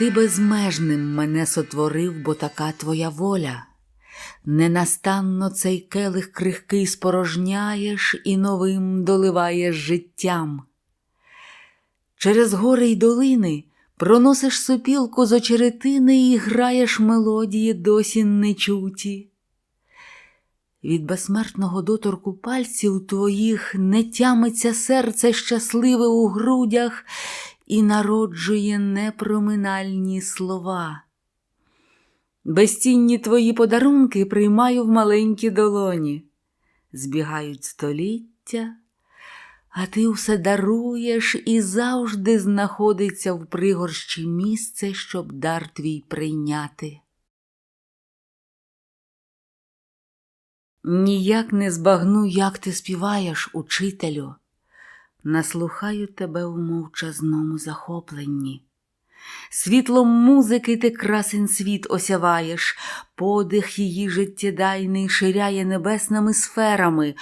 Ти безмежним мене сотворив, бо така твоя воля. Ненастанно цей келих крихкий спорожняєш і новим доливаєш життям. Через гори й долини проносиш сопілку з очеретини і граєш мелодії досі нечуті. Від безсмертного доторку пальців твоїх не тямиться серце щасливе у грудях і народжує непроминальні слова. Безцінні твої подарунки приймаю в маленькі долоні. Збігають століття, а ти все даруєш і завжди знаходиться в пригорщі місце, щоб дар твій прийняти. Ніяк не збагну, як ти співаєш, учителю. Наслухаю тебе в мовчазному захопленні. Світлом музики ти красен світ осяваєш, подих її життєдайний ширяє небесними сферами,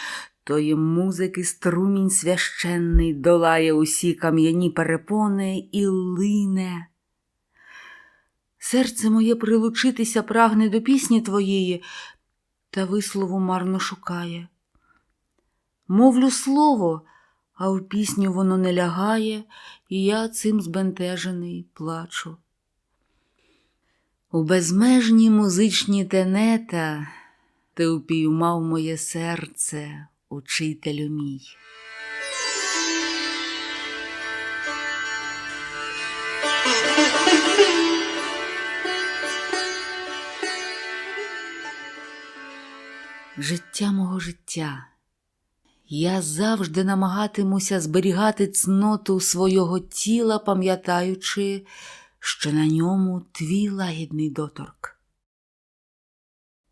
тої музики струмінь священний долає усі кам'яні перепони і лине. Серце моє прилучитися прагне до пісні твоєї, та вислову марно шукає. Мовлю слово, а в пісню воно не лягає, і я цим збентежений плачу. У безмежні музичні тенета ти упіймав моє серце, учителю мій. Життя мого життя. Я завжди намагатимуся зберігати цноту свого тіла, пам'ятаючи, що на ньому твій лагідний доторк.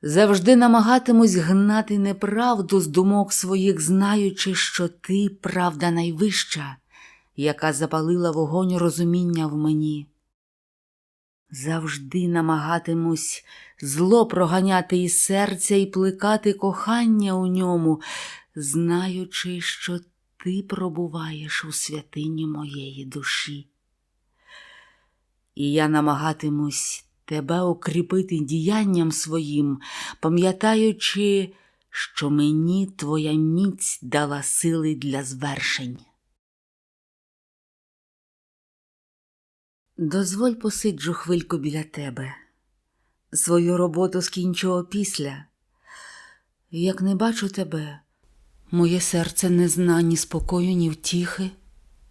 Завжди намагатимусь гнати неправду з думок своїх, знаючи, що ти правда найвища, яка запалила вогонь розуміння в мені. Завжди намагатимусь зло проганяти із серця і плекати кохання у ньому, знаючи, що ти пробуваєш у святині моєї душі. І я намагатимусь тебе укріпити діянням своїм, пам'ятаючи, що мені твоя міць дала сили для звершень. Дозволь посиджу хвильку біля тебе. Свою роботу скінчу опісля. Як не бачу тебе, моє серце не зна ні спокою, ні втіхи,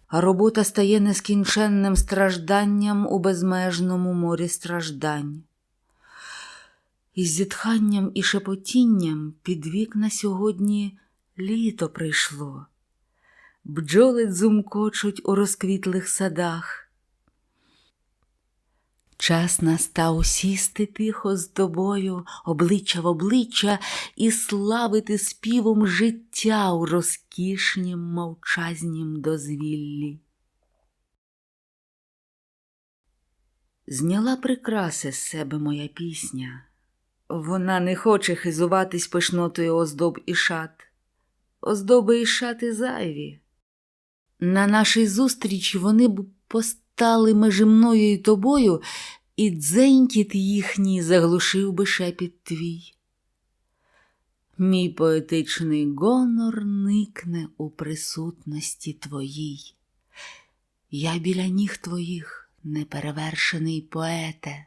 а робота стає нескінченним стражданням у безмежному морі страждань. Із зітханням і шепотінням під вікна сьогодні літо прийшло, бджоли дзумкочуть у розквітлих садах. Час настав сісти тихо з тобою, обличчя в обличчя, і славити співом життя у розкішнім мовчазнім дозвіллі. Зняла прикраси з себе моя пісня. Вона не хоче хизуватись пишнотою оздоб і шат. Оздоби і шати зайві. На нашій зустрічі вони б постали межі мною і тобою, і дзенькіт їхній заглушив би шепіт твій. Мій поетичний гонор никне у присутності твоїй. Я біля ніг твоїх, неперевершений поете.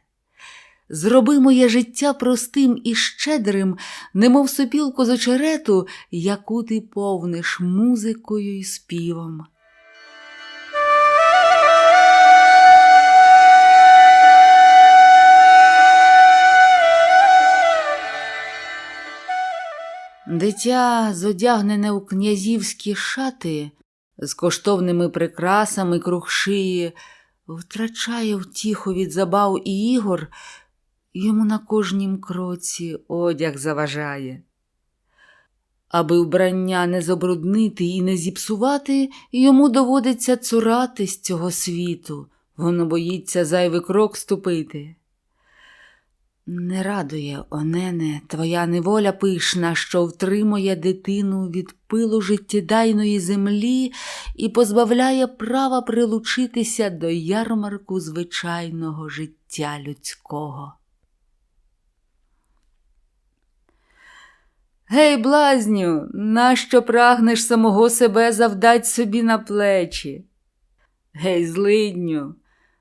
Зроби моє життя простим і щедрим, немов сопілку з очерету, яку ти повниш музикою і співом. Дитя, зодягнене у князівські шати з коштовними прикрасами круг шиї, втрачає втіху від забав і ігор, йому на кожнім кроці одяг заважає. Аби вбрання не забруднити і не зіпсувати, йому доводиться цуратись цього світу, воно боїться зайвий крок ступити. Не радує, онене, твоя неволя пишна, що втримує дитину від пилу життєдайної землі і позбавляє права прилучитися до ярмарку звичайного життя людського. Гей, блазню, нащо прагнеш самого себе завдать собі на плечі? Гей, злидню,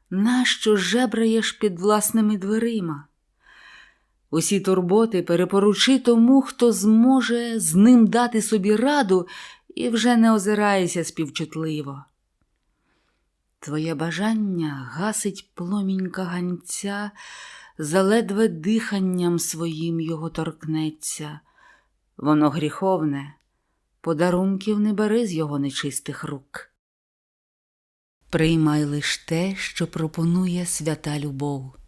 нащо жебраєш під власними дверима? Усі турботи перепоручи тому, хто зможе з ним дати собі раду і вже не озирається співчутливо. Твоє бажання гасить пломінь каганця, заледве диханням своїм його торкнеться. Воно гріховне, подарунків не бери з його нечистих рук. Приймай лиш те, що пропонує свята любов.